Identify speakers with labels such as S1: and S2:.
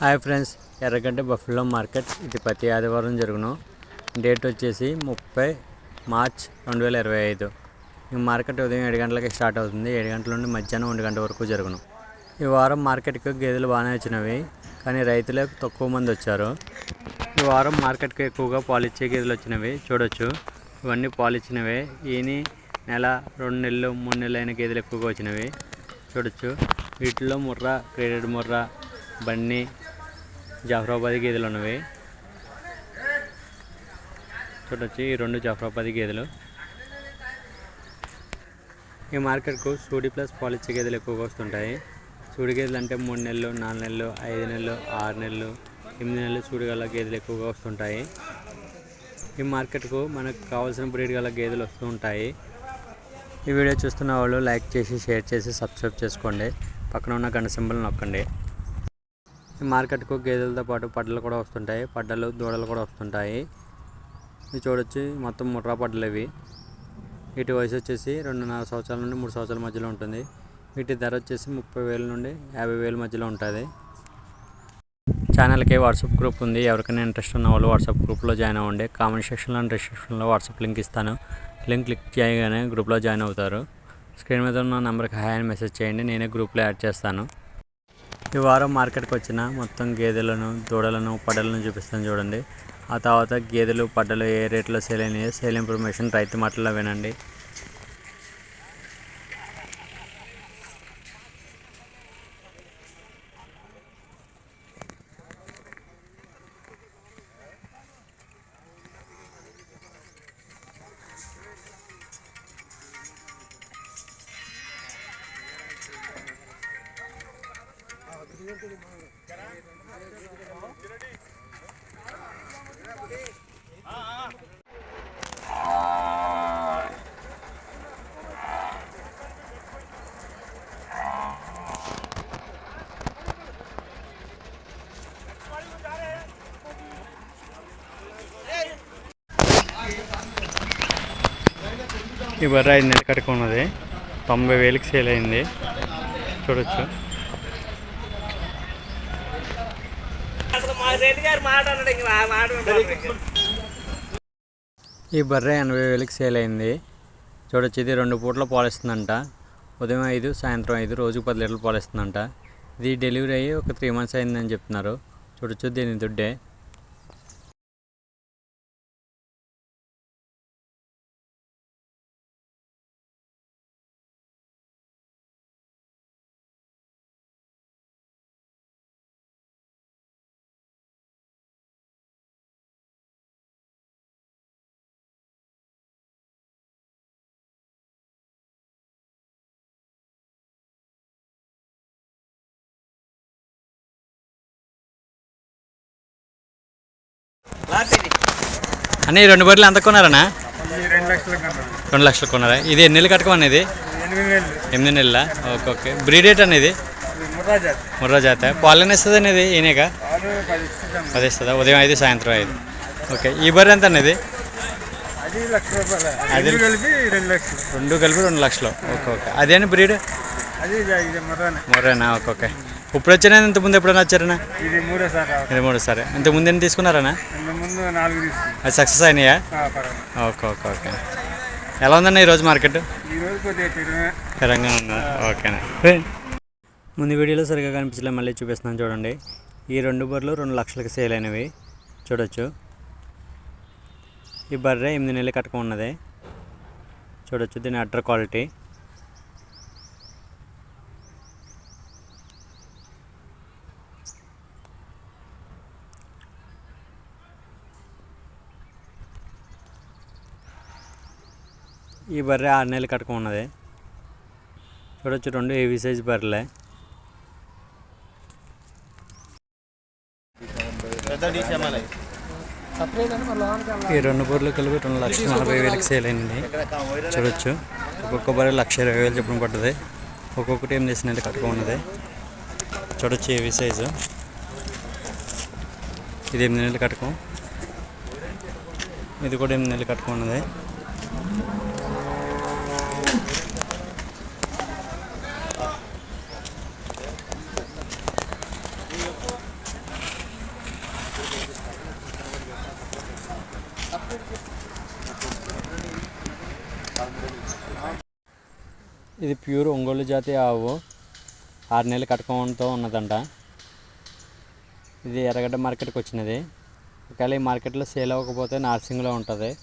S1: Hi friends Erragadda buffalo market. ఇది ప్రతి ఆదివారం జరుగును. డేట్ వచ్చేసి ముప్పై మార్చ్ రెండు వేల ఇరవై ఐదు. ఈ మార్కెట్ ఉదయం ఏడు గంటలకి స్టార్ట్ అవుతుంది. ఏడు గంటల నుండి మధ్యాహ్నం ఒంటి గంట వరకు జరుగును. ఈ వారం మార్కెట్కి గేదెలు బాగానే వచ్చినవి కానీ రైతులే తక్కువ మంది వచ్చారు. ఈ వారం మార్కెట్కి ఎక్కువగా పాలిచ్చే గేదెలు వచ్చినవి చూడొచ్చు. ఇవన్నీ పాలిచ్చినవే. ఈని నెల రెండు నెలలు మూడు నెలలు అయిన గేదెలు ఎక్కువగా వచ్చినవి చూడొచ్చు. వీటిలో ముర్రా క్రెడిట్ ముర్రా బన్నీ జాఫరాబాద్ గేదెలు ఉన్నవి. చూడొచ్చు ఈ రెండు జాఫరాబాద్ గేదెలు. ఈ మార్కెట్కు సూడి ప్లస్ పాలిచ్చే గేదెలు ఎక్కువగా వస్తుంటాయి. సూడి గేదెలు అంటే మూడు నెలలు నాలుగు నెలలు ఐదు నెలలు ఆరు నెలలు ఎనిమిది నెలలు సూడి గల గేదెలు ఎక్కువగా వస్తుంటాయి. ఈ మార్కెట్కు మనకు కావాల్సిన బ్రీడ్ గల గేదెలు వస్తూ ఉంటాయి. ఈ వీడియో చూస్తున్న వాళ్ళు లైక్ చేసి షేర్ చేసి సబ్స్క్రైబ్ చేసుకోండి. పక్కన ఉన్న గంట సింబల్ నొక్కండి. మార్కెట్కు గేదెలతో పాటు పడ్డలు కూడా వస్తుంటాయి. పడ్డలు దూడలు కూడా వస్తుంటాయి. ఇవి చూడొచ్చు. మొత్తం ముర్రా పడ్డలు ఇవి. వీటి వయసు వచ్చేసి రెండున్నర సంవత్సరాల నుండి మూడు సంవత్సరాల మధ్యలో ఉంటుంది. వీటి ధర వచ్చేసి ముప్పై వేల నుండి యాభై వేల మధ్యలో ఉంటుంది. ఛానల్కి వాట్సాప్ గ్రూప్ ఉంది. ఎవరికైనా ఇంట్రెస్ట్ ఉన్న వాళ్ళు వాట్సాప్ గ్రూప్లో జాయిన్ అవ్వండి. కామెంట్ సెక్షన్లో డిస్క్రిప్షన్లో వాట్సాప్ లింక్ ఇస్తాను. లింక్ క్లిక్ చేయగానే గ్రూప్లో జాయిన్ అవుతారు. స్క్రీన్ మీద ఉన్న నెంబర్కి హాయ్ అని మెసేజ్ చేయండి. నేనే గ్రూప్లో యాడ్ చేస్తాను. ఈ వారం మార్కెట్కి వచ్చిన మొత్తం గేదెలను దూడలను పడలను చూపిస్తాను చూడండి. ఆ తర్వాత గేదెలు పడ్డలు ఏ రేట్లో సేల్ అయినాయో సేల్ ఇన్ఫర్మేషన్ రైతు మాటల్లో వినండి. ఈ బర్రె ఐదు నెలలు కట్టుకున్నది. తొంభై వేలకి సేల్ అయింది. చూడొచ్చు. ఈ బర్రె ఎనభై వేలకి సేల్ అయింది. చూడొచ్చు ఇది రెండు పూట్ల పాలిస్తుందంట. ఉదయం ఐదు సాయంత్రం ఐదు రోజుకు పది లీటర్లు పాలిస్తుందంట. ఇది డెలివరీ అయ్యి ఒక త్రీ మంత్స్ అయిందని చెప్తున్నారు. చూడొచ్చు దీని దుడ్డే. అన్న ఈ రెండు బర్రెలు ఎంత కొన్నారన్నా?
S2: ఈ రెండు లక్షల
S1: కొన్నారా. ఇది ఎన్ని నెలలు కట్టుకోమనేది
S2: ఎనిమిది వేలు
S1: ఎనిమిది నెలల? Okay okay. బ్రీడ్ రేట్ అనేది
S2: ఇది? ముర్రా జాతి.
S1: ముర్రా జాత పాలన ఇస్తుంది అనేది ఈయనక
S2: పది
S1: అది ఇస్తుందా ఉదయం ఐదు సాయంత్రం ఐదు. ఓకే ఈ బర్రె ఎంత అనేది
S2: అది లక్ష రూపాయలు.
S1: అది-
S2: అది కలిపి రెండు లక్షలు.
S1: రెండు కలిపి రెండు లక్షలు. Okay okay. అదేనా బ్రీడ్?
S2: ఇది ముర్రేనా?
S1: Okay okay. ఇప్పుడు వచ్చినా ఇంత ముందు ఎప్పుడైనా వచ్చారనా
S2: ఇది మూడో సార్ రావడం
S1: ఇది మూడు సరే. ఇంత ముందు ఎన్ని తీసుకున్నారనా
S2: ముందు నాలుగు
S1: అది సక్సెస్ అయినాయా? Okay okay okay. ఎలా ఉందన్న ఈరోజు మార్కెట్? ఉందా? ఓకేనా. ముందు వీడియోలో సరిగా కనిపించలే మళ్ళీ చూపిస్తున్నాను చూడండి. ఈ రెండు బర్రెలు రెండు లక్షలకి సేల్ అయినవి. చూడొచ్చు. ఈ బర్రె ఎనిమిది నెలలు కట్టుకు ఉన్నది చూడొచ్చు దీని అడ్డర్ క్వాలిటీ. ఈ బర్రె ఆరు నెలలు కట్టుకు ఉన్నది చూడొచ్చు రెండు ఏవి సైజ్ బర్రెలే. ఈ రెండు బర్రెలు కలిపి రెండు లక్షల నలభై వేలకు సేల్ అయింది చూడొచ్చు. ఒక్కొక్క బర్రె లక్ష ఇరవై వేలు చెప్పడం పడుతుంది ఒక్కొక్కటి ఎనిమిది నెలలు కట్టుకు ఉన్నది చూడొచ్చు ఏవి సైజు. ఇది ఎనిమిది నెలలు కట్టుకో. ఇది కూడా ఎనిమిది నెలలు కట్టుకో ఇది ప్యూర్ ఒంగోలు జాతి ఆవు. ఆరు నెలల కటకంతో ఉన్నదంట. ఇది ఎర్రగడ్డ మార్కెట్కి వచ్చినది. ఒకవేళ ఈ మార్కెట్లో సేల్ అవ్వకపోతే నార్సింగ్లో ఉంటుంది.